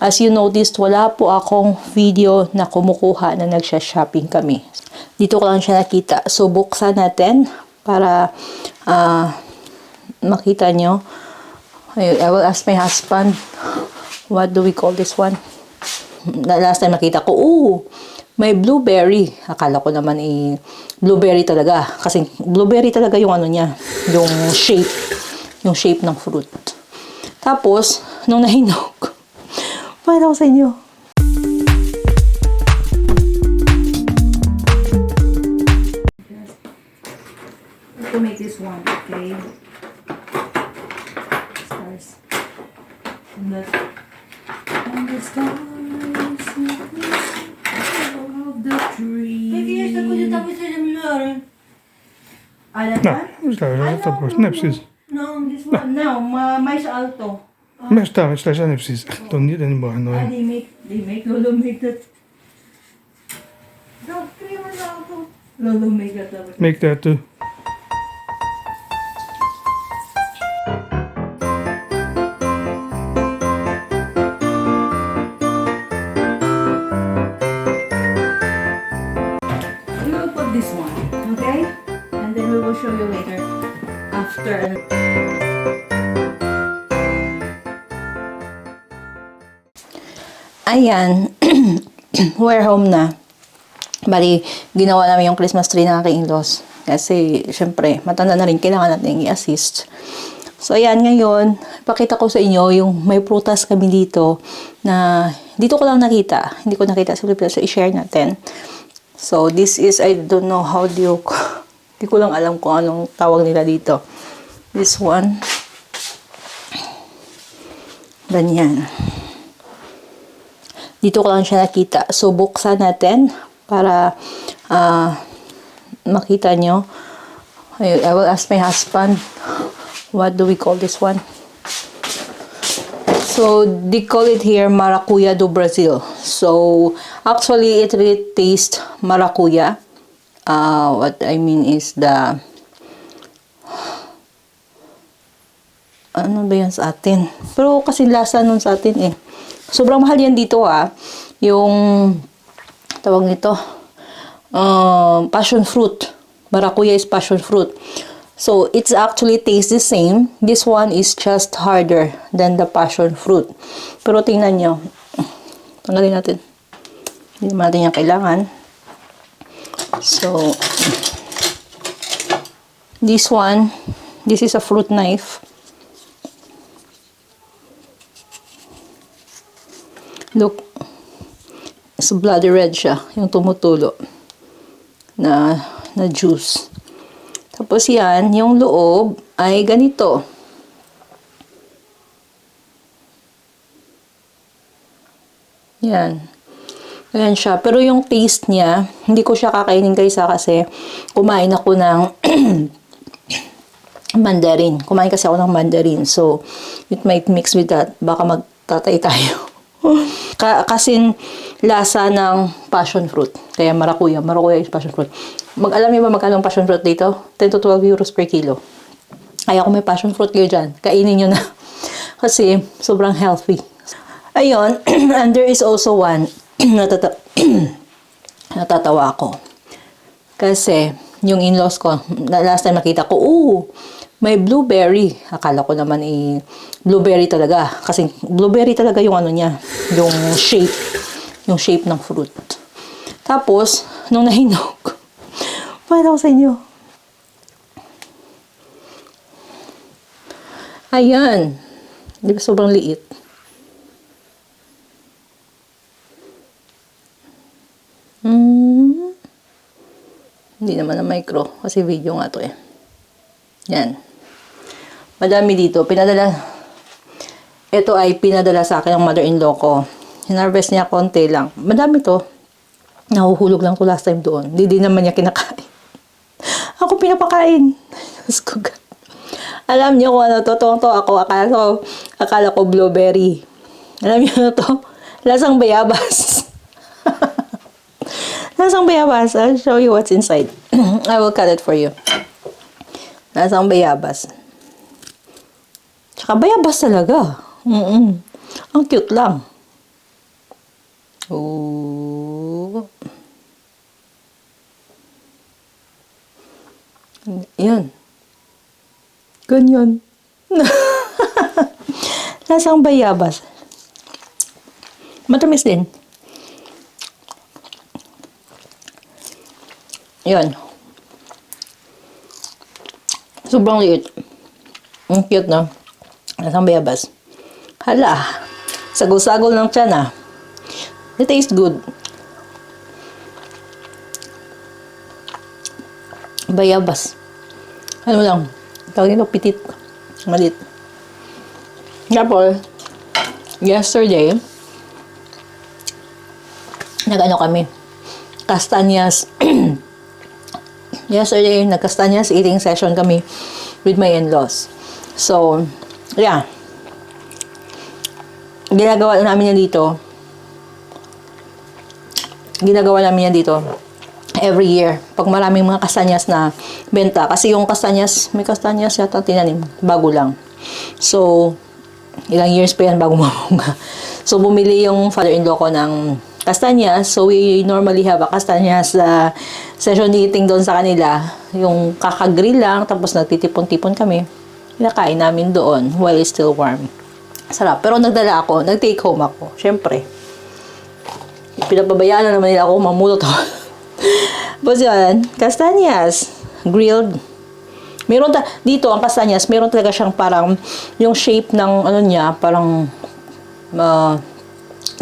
As you noticed, wala po akong video na kumukuha na nagsha-shopping kami. Dito ko lang siya nakita. So, buksan natin para ah, makita nyo. I, will ask my husband, what do we call this one? Last time nakita ko, ooh, may blueberry. Akala ko naman eh, blueberry talaga. Kasi blueberry talaga yung ano niya, yung shape, yung shape ng fruit. Tapos, nung nahinog, pakita ko sa inyo. To make this one, okay? Stars. And the, and the stars of the tree. Peki jeszcze kurde tam jesteśmy Loren. Ale No, myślałem, że to po prostu nie precisa. No, this one. Não, ma, mais alto. Mas tá, mas tá já não precisa. Então, nem nem embora, não Ah, é? they make, they make Lolo make that. No, Ayan, we're home na. Bali, ginawa namin yung Christmas tree ng aking in-laws. Kasi, syempre, matanda na rin, kailangan natin i-assist. So, ayan, ngayon, pakita ko sa inyo yung may prutas kami dito na dito ko lang nakita. Hindi ko nakita sa Pilipinas. So, i-share natin. So, this is, I don't know how do you, hindi ko lang alam kung anong tawag nila dito. This one. Ganyan. Dito ko lang siya nakita. So, buksan natin para ah, makita nyo. I, I will ask my husband, what do we call this one? So, they call it here Maracuya do Brazil. So, actually, it really tastes maracuya. Uh, what I mean is the... Ano ba yan sa atin? Pero kasi lasa nun sa atin eh. Sobrang mahal yan dito ah. Yung... Tawag nito. Um, passion fruit. Maracuya is passion fruit. So, it's actually tastes the same. This one is just harder than the passion fruit. Pero tingnan nyo. Tanggalin natin. Hindi naman natin yan kailangan. So, this one, this is a fruit knife. Look, so bloody red siya, yung tumutulo na, na juice. Tapos yan, yung loob ay ganito. Yan. Ayan siya. Pero yung taste niya, hindi ko siya kakainin kaysa kasi kumain ako ng mandarin. Kumain kasi ako ng mandarin. So, it might mix with that. Baka magtatay tayo. Ka kasing lasa ng passion fruit. Kaya marakuya. Marakuya is passion fruit. Mag-alam niyo ba magkano ang passion fruit dito? 10 to 12 euros per kilo. Kaya kung may passion fruit kayo dyan, kainin nyo na. Kasi sobrang healthy. Ayun, and there is also one natata natatawa ako. Kasi, yung in-laws ko, last time nakita ko, ooh, may blueberry. Akala ko naman eh, blueberry talaga. Kasi blueberry talaga yung ano niya, yung shape, yung shape ng fruit. Tapos, nung nahinog, pakita ko sa inyo. Ayan. Di ba sobrang liit? Hmm. Hindi naman na micro. Kasi video nga to eh. Yan. Madami dito. Pinadala. Ito ay pinadala sa akin ng mother-in-law ko. Hinarvest niya konti lang. Madami to. Nahuhulog lang to last time doon. Hindi din naman niya kinakain. Ako pinapakain. Diyos ko, God. Alam niyo kung ano to, to, to ako, akala ko, akala ko blueberry. Alam niyo na to? Lasang bayabas. Lasang bayabas. I'll show you what's inside. I will cut it for you. Lasang bayabas. Tsaka bayabas talaga. Mm-mm. Ang cute lang. Oh. Yan. Ganyan. Lasang bayabas. Matamis din. Yan. Sobrang liit. Ang cute na. Lasang bayabas. Hala. Sagol-sagol ng tiyan ah. It tastes good. Bayabas. Ano lang. Tawag nito pitit. Malit. Tapos, yesterday, nag-ano kami. Castanyas. yesterday, nag-Castanyas eating session kami with my in-laws. So, yeah. Ginagawa namin yan dito. Ginagawa namin yan dito every year. Pag maraming mga kastanyas na benta. Kasi yung kastanyas, may kastanyas yata tinanim. Bago lang. So, ilang years pa yan bago mamunga. So, bumili yung father-in-law ko ng kastanyas. So, we normally have a kastanyas uh, session eating doon sa kanila. Yung kakagrill lang, tapos nagtitipon-tipon kami. Kinakain namin doon while it's still warm. Sarap. Pero nagdala ako, nag-take home ako. Siyempre. Pinapabayaan na naman nila ako mamulot ako. Tapos yan, kastanyas, grilled. Meron ta dito ang kastanyas, meron talaga siyang parang yung shape ng ano niya, parang uh,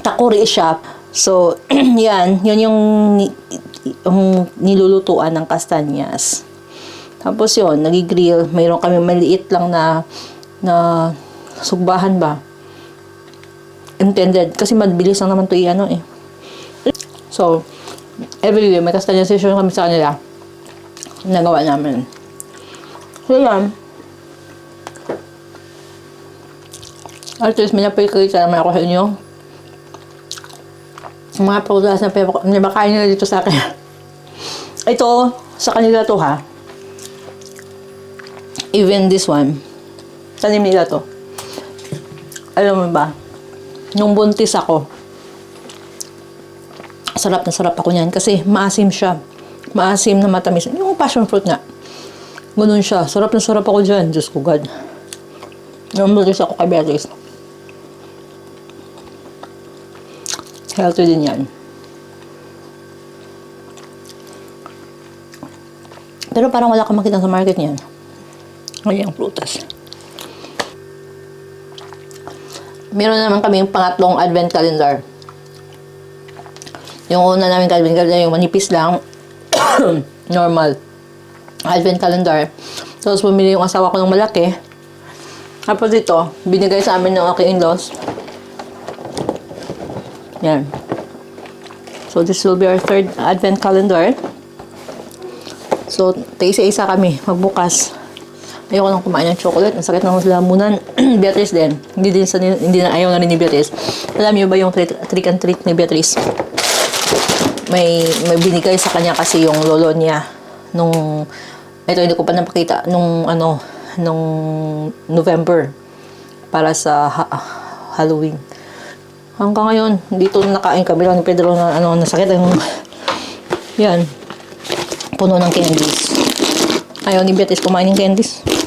takuri siya. So, yan, yun yung, yung nilulutuan ng kastanyas. Tapos yun, nagigrill. Mayroon kami maliit lang na na sugbahan ba. Intended. Kasi mabilis lang naman to i-ano eh. So, every day, may session kami sa kanila. Nagawa namin. So, yan. At least, may napagkakita naman ako sa inyo. Ang mga prutas na pinap- pinapakain nila dito sa akin. Ito, sa kanila to ha. Even this one. Tanim nila to. Alam mo ba? Nung buntis ako, sarap na sarap ako niyan kasi maasim siya. Maasim na matamis. Yung passion fruit nga. Ganun siya. Sarap na sarap ako dyan. Diyos ko God. Namulis ako kay Beatrice. Healthy din yan. Pero parang wala kang makita sa market niyan. Ngayon ang prutas. Meron naman kami yung pangatlong advent calendar. Yung una namin advent calendar, yung manipis lang. normal. Advent calendar. Tapos bumili yung asawa ko ng malaki. Tapos ito, binigay sa amin ng aking in-laws. Yan. So this will be our third advent calendar. So, isa-isa kami magbukas. Ayoko nang kumain ng chocolate. Ang sakit ng lamunan. Beatrice din. Hindi din sa, hindi na ayaw na rin ni Beatrice. Alam niyo ba yung trick, and treat ni Beatrice? May may binigay sa kanya kasi yung lolo niya nung ito hindi ko pa napakita nung ano nung November para sa ha- Halloween. Hanggang ngayon, dito nakain kami lang ni Pedro na ano nasakit ang yan puno ng candies. Ayaw ni Beatrice kumain ng candies.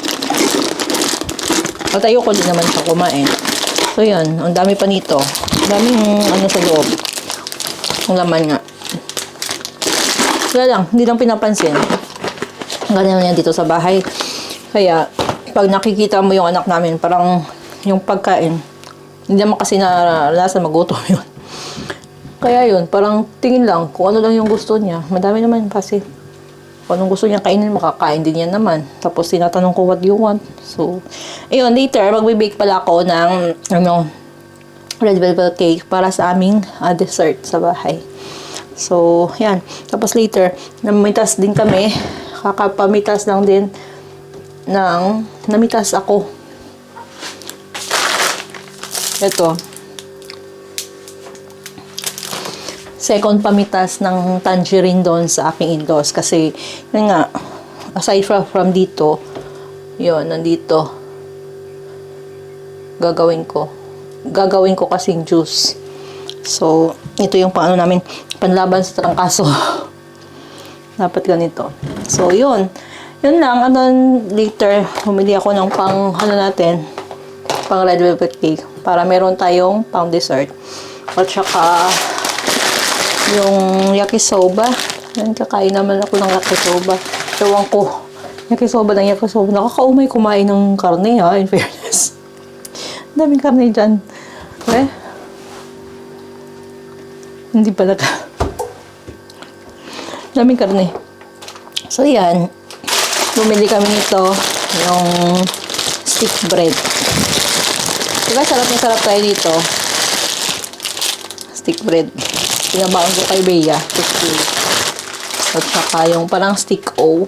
At ayoko din naman siya kumain. So, yan. Ang dami pa nito. Ang daming ano sa loob. Ang laman nga. Wala lang. Hindi lang pinapansin. Ganyan yan dito sa bahay. Kaya, pag nakikita mo yung anak namin, parang yung pagkain, hindi naman kasi naranasan magutom yun. Kaya yun, parang tingin lang kung ano lang yung gusto niya. Madami naman kasi. Kung anong gusto niya kainin, makakain din yan naman. Tapos tinatanong ko, what you want? So, ayun, later, magbe-bake pala ako ng, ano, red velvet cake para sa aming ah, dessert sa bahay. So, yan. Tapos later, namitas din kami. Kakapamitas lang din ng, namitas ako. Ito. Second pamitas ng tangerine doon sa aking in-laws kasi yun nga aside from, from dito yun nandito gagawin ko gagawin ko kasing juice So, ito yung paano namin panlaban sa trangkaso. Dapat ganito. So, yun. Yun lang. And later, humili ako ng pang, ano natin, pang red velvet cake. Para meron tayong pang dessert. At saka, yung yakisoba. Yan, kakain naman ako ng yakisoba. Ewan ko. Yakisoba ng yakisoba. Nakakaumay kumain ng karne ha, in fairness. Daming karne dyan. Eh? Hindi pala ka. Daming karne. So, yan. Bumili kami nito. Yung stick bread. Diba, sarap na sarap tayo dito. Stick bread. Pinabaon ko kay Bea. Stick bread. At saka yung parang stick O.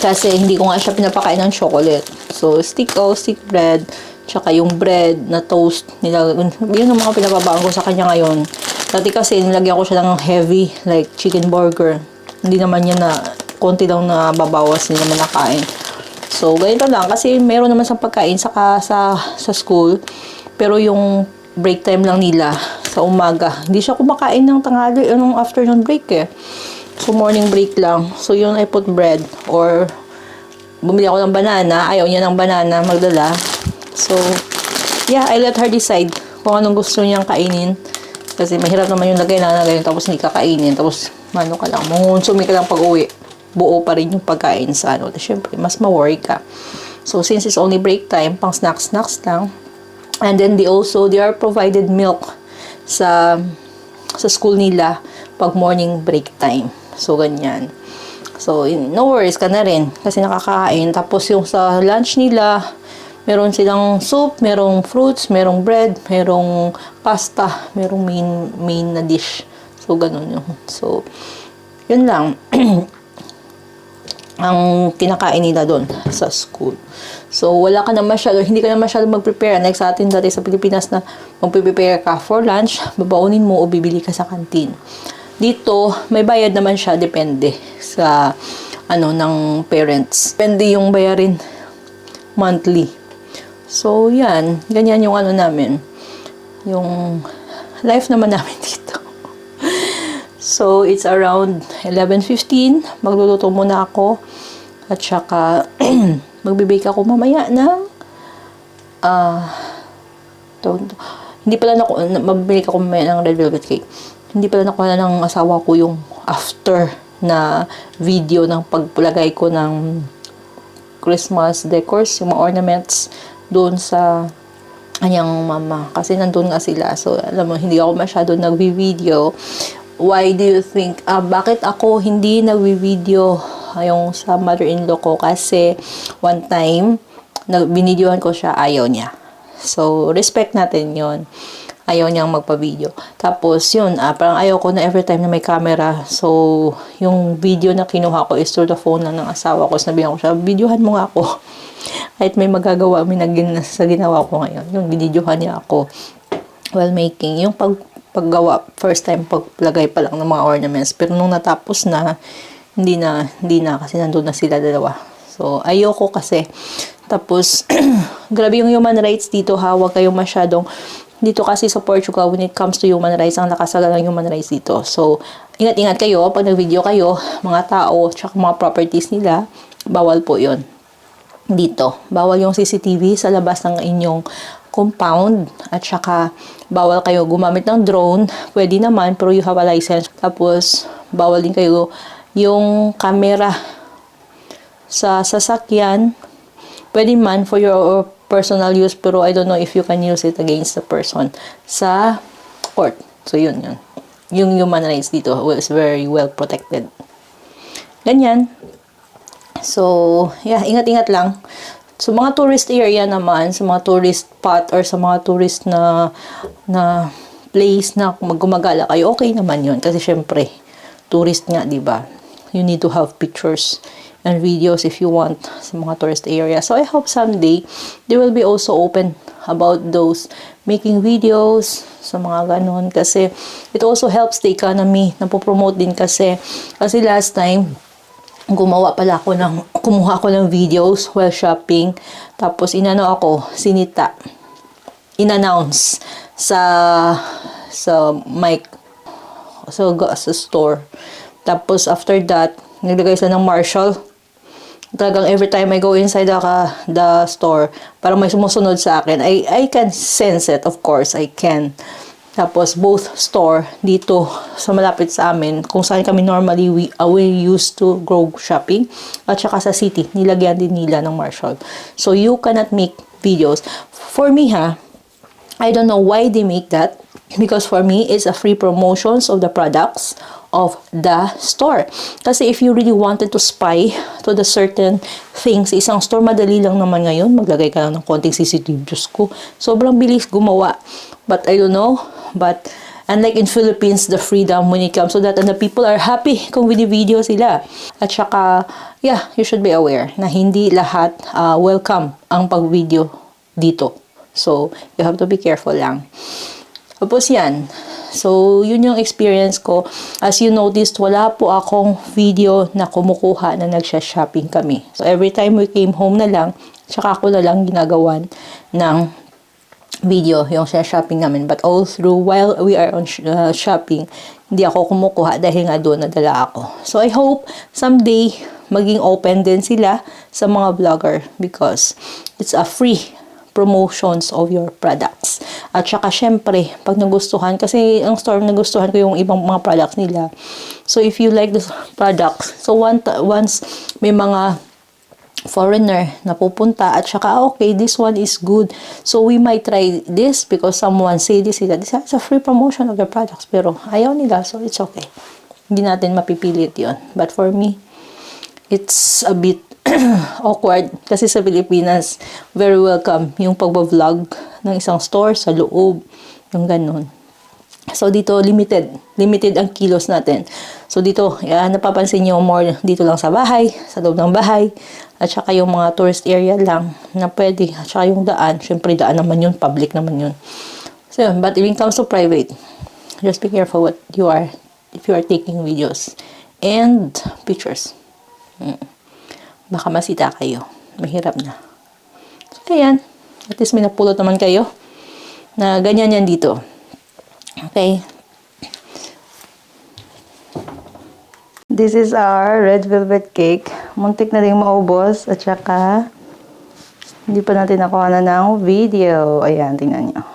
Kasi hindi ko nga siya pinapakain ng chocolate. So, stick O, stick bread, tsaka yung bread na toast. Nila, yun ang mga pinapabaon ko sa kanya ngayon. Dati kasi nilagyan ko siya ng heavy, like chicken burger. Hindi naman niya na, konti lang na babawas, hindi naman nakain. So, ganito lang. Kasi meron naman sa pagkain sa, sa, sa school. Pero yung break time lang nila sa umaga. Hindi siya kumakain ng tanghali, yung afternoon break eh. So, morning break lang. So, yun I put bread or bumili ako ng banana. Ayaw niya ng banana magdala. So, yeah, I let her decide kung anong gusto niyang kainin. Kasi mahirap naman yung lagay na lagay tapos hindi kakainin. Tapos, mano ka lang, mangonsumi ka lang pag uwi. Buo pa rin yung pagkain sa ano. Siyempre, mas ma-worry ka. So, since it's only break time, pang snacks-snacks lang. And then, they also, they are provided milk sa sa school nila pag morning break time. So, ganyan. So, no worries ka na rin kasi nakakain. Tapos, yung sa lunch nila, meron silang soup, merong fruits, merong bread, merong pasta, merong main, main na dish. So, ganun yun. So, yun lang. ang kinakain nila doon sa school. So, wala ka na masyado, hindi ka na masyado mag-prepare. Like sa atin dati sa Pilipinas na mag-prepare ka for lunch, babaunin mo o bibili ka sa kantin. Dito, may bayad naman siya, depende sa ano ng parents. Depende yung bayarin monthly. So, yan. Ganyan yung ano namin. Yung life naman namin dito. So, it's around 11.15. Magluluto muna ako. At saka, magbibake ako mamaya ng ah to. hindi pala na magbibake ako mamaya ng red velvet cake. Hindi pala nakuha ng asawa ko yung after na video ng paglagay ko ng Christmas decors, yung mga ornaments doon sa kanyang mama. Kasi nandun nga sila. So, alam mo, hindi ako masyado nagvi-video. Why do you think, ah, bakit ako hindi nagvi-video yung sa mother-in-law ko? Kasi one time, binidyohan ko siya, ayaw niya. So, respect natin yon Ayaw niyang magpa-video. Tapos, yun, ah, parang ayaw ko na every time na may camera. So, yung video na kinuha ko is through the phone lang ng asawa ko. Sinabihan ko siya, videohan mo nga ako. Kahit may magagawa may nagin sa ginawa ko ngayon. Yung binidyohan niya ako while making. Yung pag paggawa, first time paglagay pa lang ng mga ornaments. Pero nung natapos na, hindi na, hindi na kasi nandun na sila dalawa. So, ayoko kasi. Tapos, grabe yung human rights dito ha. Huwag kayong masyadong, dito kasi sa Portugal, when it comes to human rights, ang lakasalan ng human rights dito. So, ingat-ingat kayo pag nag-video kayo, mga tao, tsaka mga properties nila, bawal po yon dito. Bawal yung CCTV sa labas ng inyong compound at saka bawal kayo gumamit ng drone. Pwede naman pero you have a license. Tapos bawal din kayo yung camera sa sasakyan. Pwede man for your personal use pero I don't know if you can use it against the person sa court. So yun yun. Yung human rights dito was very well protected. Ganyan. So, yeah, ingat-ingat lang. So, mga tourist area naman, sa mga tourist spot or sa mga tourist na na place na gumagala kayo, okay naman yun. Kasi syempre, tourist nga, di ba? You need to have pictures and videos if you want sa mga tourist area. So, I hope someday, they will be also open about those making videos sa mga ganun. Kasi, it also helps the economy. Napopromote din kasi. Kasi last time, gumawa pala ako ng, kumuha ako ng videos while shopping. Tapos, inano ako, sinita. In-announce sa sa mic so ga- sa store. Tapos after that, naglagay sila ng Marshall. Talagang every time I go inside the, the store, parang may sumusunod sa akin. I, I can sense it, of course, I can. Tapos both store dito sa malapit sa amin, kung saan kami normally we, uh, we used to go shopping, at saka sa city, nilagyan din nila ng Marshall. So you cannot make videos. For me ha, I don't know why they make that because for me it's a free promotions of the products of the store. Kasi if you really wanted to spy to the certain things, isang store madali lang naman ngayon, maglagay ka lang ng konting CCTV, Diyos ko. Sobrang bilis gumawa. But I don't know, but unlike in Philippines, the freedom when it comes to that and the people are happy kung video sila. At saka, yeah, you should be aware na hindi lahat uh, welcome ang pag-video dito. So, you have to be careful lang. Tapos yan. So, yun yung experience ko. As you noticed, wala po akong video na kumukuha na nagsha-shopping kami. So, every time we came home na lang, tsaka ako na lang ginagawan ng video yung siya shopping namin. But all through, while we are on sh- uh, shopping, hindi ako kumukuha dahil nga doon nadala ako. So, I hope someday maging open din sila sa mga vlogger because it's a free promotions of your products. At saka, syempre, pag nagustuhan, kasi ang store nagustuhan ko yung ibang mga products nila. So, if you like the products, so once may mga foreigner na pupunta at saka ah, okay this one is good so we might try this because someone say this that this is a free promotion of the products pero ayaw nila so it's okay hindi natin mapipilit yon but for me it's a bit awkward kasi sa Pilipinas very welcome yung pagbablog ng isang store sa loob yung ganun So, dito, limited. Limited ang kilos natin. So, dito, yan, napapansin nyo more dito lang sa bahay, sa loob ng bahay, at saka yung mga tourist area lang na pwede. At saka yung daan, syempre daan naman yun, public naman yun. So, yun, but when it comes to private, just be careful what you are, if you are taking videos and pictures. Mm. Baka masita kayo. Mahirap na. So, ayan. At least may napulot naman kayo na ganyan yan dito. Okay. This is our red velvet cake. Muntik na rin maubos. At saka, hindi pa natin nakuha na ng video. Ayan, tingnan nyo.